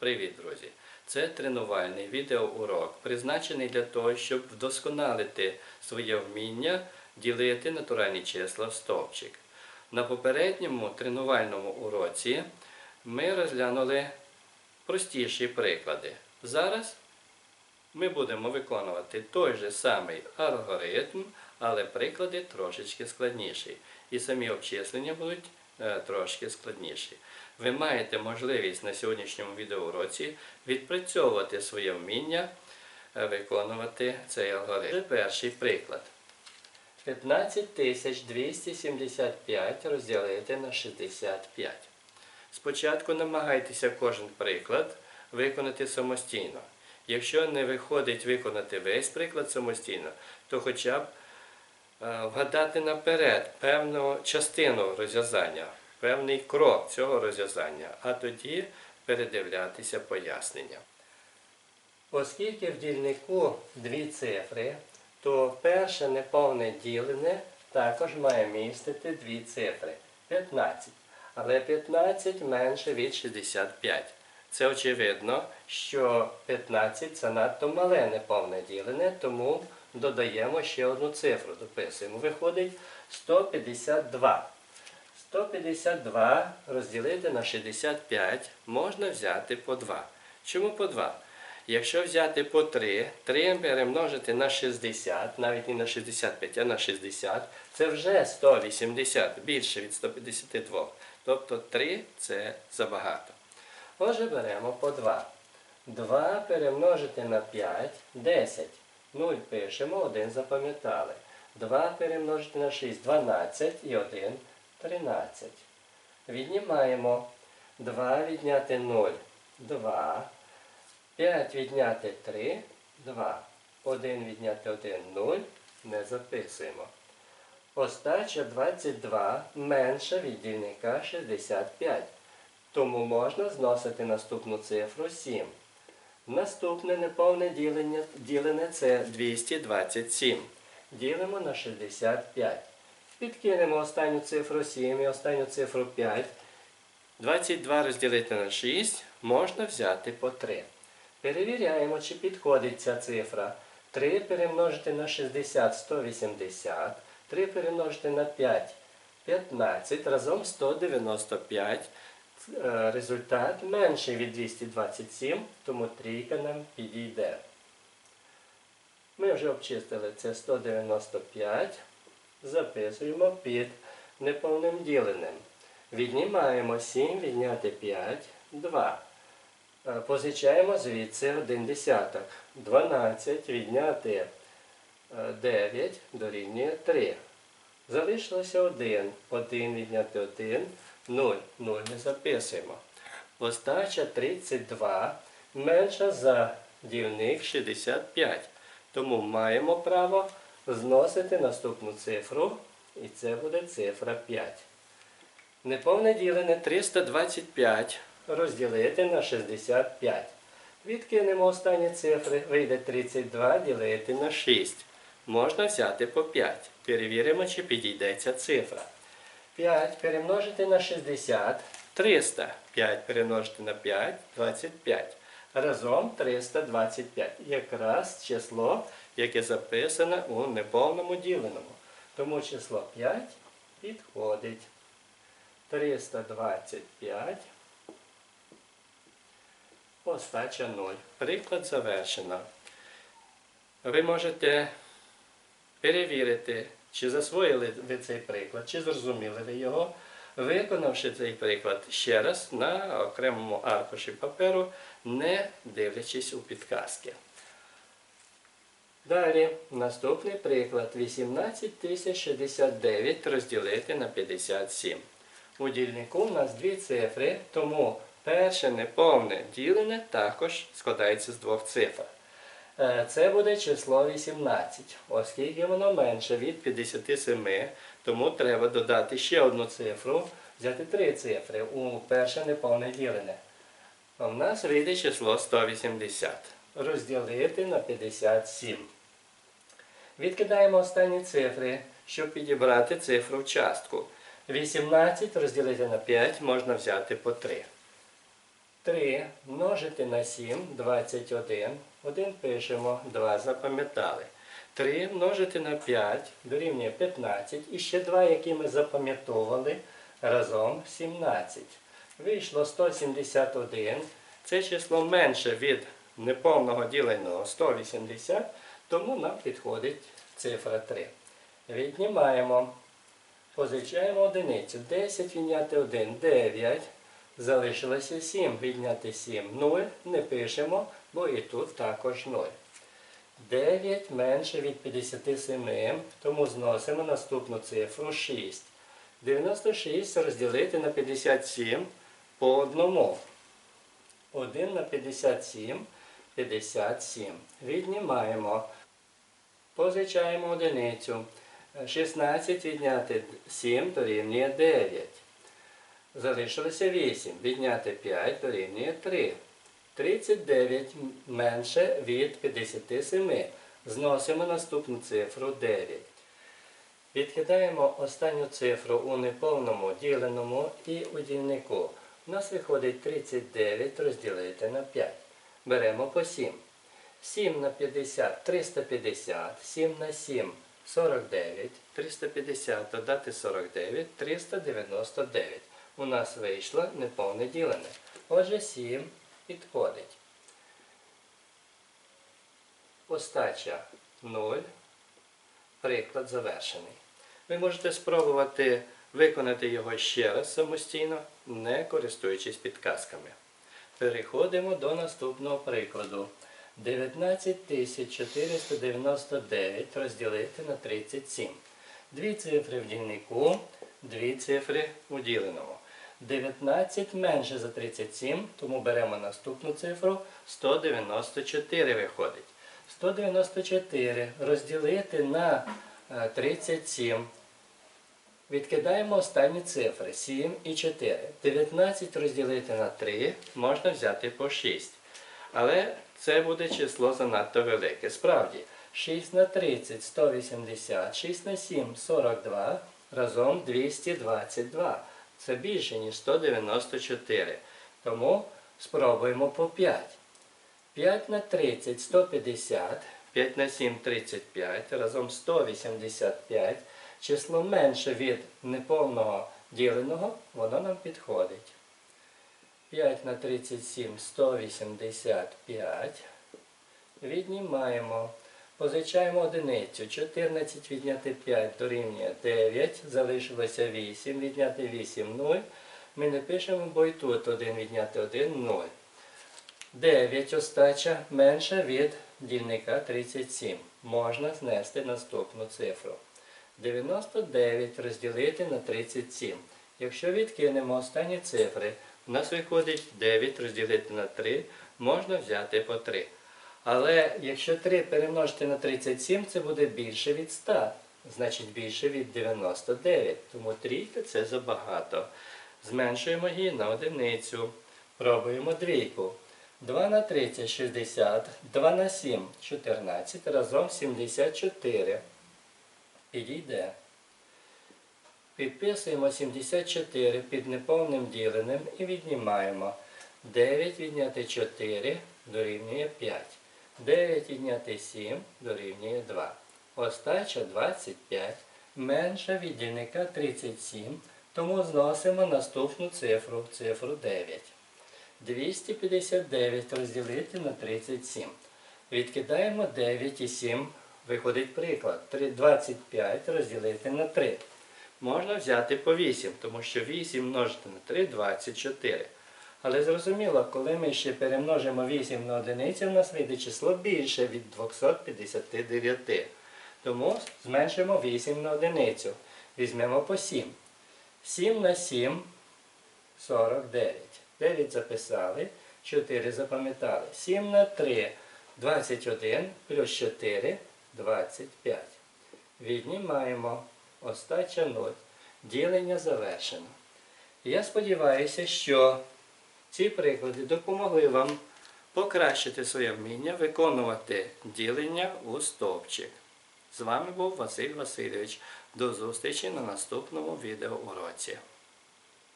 Привіт, друзі! Це тренувальний відеоурок, призначений для того, щоб вдосконалити своє вміння ділити натуральні числа в стовпчик. На попередньому тренувальному уроці ми розглянули простіші приклади. Зараз ми будемо виконувати той же самий алгоритм, але приклади трошечки складніші. І самі обчислення будуть трошки складніші. Ви маєте можливість на сьогоднішньому відеоуроці відпрацьовувати своє вміння е, виконувати цей алгоритм. Перший приклад. 15275 розділити на 65. Спочатку намагайтеся кожен приклад виконати самостійно. Якщо не виходить виконати весь приклад самостійно, то хоча б е, вгадати наперед певну частину розв'язання, певний крок цього розв'язання, а тоді передивлятися пояснення. Оскільки в дільнику дві цифри, то перше неповне ділене також має містити дві цифри 15. Але 15 менше від 65. Це очевидно, що 15 це надто мале неповне ділене, тому додаємо ще одну цифру, дописуємо. Виходить 152. 152 розділити на 65 можна взяти по 2. Чому по 2? Якщо взяти по 3, 3 перемножити на 60, навіть не на 65, а на 60, це вже 180, більше від 152. Тобто 3 це забагато. Отже, беремо по 2. 2 перемножити на 5 10. 0 пишемо, 1 запам'ятали. 2 перемножити на 6 12 і 1 13. Віднімаємо 2 відняти 0 2. 5 відняти 3 2. 1 відняти 1 0. Не записуємо. Остача 22 менша від дільника 65. Тому можна зносити наступну цифру 7. Наступне неповне ділення, ділене це 227. Ділимо на 65. Підкинемо останню цифру 7 і останню цифру 5. 22 розділити на 6 можна взяти по 3. Перевіряємо, чи підходить ця цифра. 3 перемножити на 60 180. 3 перемножити на 5 15. Разом 195. Е, Результат менший від 227, тому трійка нам підійде. Ми вже обчистили це 195. Записуємо під неповним діленим. Віднімаємо 7, відняти 5, 2. Е, Позичаємо звідси 1 десяток. 12 відняти е, 9 дорівнює 3. Залишилося 1. 1 відняти 1, 0. 0 не записуємо. Остача 32 менша за дільник 65. Тому маємо право зносити наступну цифру, і це буде цифра 5. Неповне ділене 325 розділити на 65. Відкинемо останні цифри, вийде 32 ділити на 6. Можна взяти по 5. Перевіримо, чи підійде ця цифра. 5 перемножити на 60 300. 5 перемножити на 5 25. Разом 325. Якраз число, яке записане у неповному діленому. Тому число 5 підходить. 325. Остача 0. Приклад завершено. Ви можете перевірити, чи засвоїли ви цей приклад, чи зрозуміли ви його, виконавши цей приклад ще раз на окремому аркуші паперу, не дивлячись у підказки. Далі, наступний приклад 18069 розділити на 57. У дільнику у нас дві цифри, тому перше неповне ділене також складається з двох цифр. Е, Це буде число 18, оскільки воно менше від 57, тому треба додати ще одну цифру, взяти три цифри у перше неповне ділене. В нас вийде число 180. Розділити на 57. Відкидаємо останні цифри, щоб підібрати цифру в частку. 18 розділити на 5 можна взяти по 3. 3 множити на 7 21. 1 пишемо, 2 запам'ятали. 3 множити на 5 дорівнює 15. І ще 2, які ми запам'ятовували, разом 17. Вийшло 171. Це число менше від неповного діленого 180, тому нам підходить цифра 3. Віднімаємо. Позичаємо одиницю. 10 відняти 1 9. Залишилося 7. Відняти 7 0. Не пишемо, бо і тут також 0. 9 менше від 57, тому зносимо наступну цифру 6. 96 розділити на 57 по одному. 1 на 57 57. Віднімаємо. Позичаємо одиницю. 16 відняти 7 дорівнює 9. Залишилося 8. Відняти 5 дорівнює 3. 39 менше від 57. Зносимо наступну цифру 9. Відкидаємо останню цифру у неповному діленому і у дільнику. У нас виходить 39 розділити на 5. Беремо по 7. 7 на 50 350, 7 на 7 49, 350 додати 49, 399. У нас вийшло неповне ділене. Отже, 7 підходить. Остача 0. Приклад завершений. Ви можете спробувати виконати його ще раз самостійно, не користуючись підказками. Переходимо до наступного прикладу. 19499 розділити на 37. Дві цифри в дільнику, дві цифри у діленому. 19 менше за 37, тому беремо наступну цифру 194 виходить. 194 розділити на е, 37. Відкидаємо останні цифри 7 і 4. 19 розділити на 3 можна взяти по 6. Але це буде число занадто велике. Справді, 6 на 30 180, 6 на 7 42, разом 222. Це більше, ніж 194. Тому спробуємо по 5. 5 на 30 150, 5 на 7 35, разом 185. Число менше від неповного діленого, воно нам підходить. 5 на 37 185. Віднімаємо. Позичаємо одиницю. 14 відняти 5 дорівнює 9. Залишилося 8. Відняти 8 0. Ми не пишемо, бо і тут 1 відняти 1 0. 9 остача менша від дільника 37. Можна знести наступну цифру. 99 розділити на 37. Якщо відкинемо останні цифри, у нас виходить 9 розділити на 3, можна взяти по 3. Але якщо 3 перемножити на 37, це буде більше від 100, значить більше від 99. Тому трійка це забагато. Зменшуємо її на одиницю. Пробуємо двійку. 2 на 30 60, 2 на 7 14, разом 74. Підійде. Підписуємо 74 під неповним діленим і віднімаємо. 9 відняти 4 дорівнює 5. 9 відняти 7 дорівнює 2. Остача 25 менша від дільника 37, тому зносимо наступну цифру, цифру 9. 259 розділити на 37. Відкидаємо 9 і 7. Виходить приклад. 3 25 розділити на 3. Можна взяти по 8, тому що 8 множити на 3 24. Але зрозуміло, коли ми ще перемножимо 8 на одиницю, у нас вийде число більше від 259. Тому зменшимо 8 на одиницю. Візьмемо по 7. 7 на 7 49. 9 записали, 4 запам'ятали. 7 на 3 21 плюс 4 25. Віднімаємо остача 0. Ділення завершено. Я сподіваюся, що ці приклади допомогли вам покращити своє вміння виконувати ділення у стовпчик. З вами був Василь Васильович. До зустрічі на наступному відеоуроці.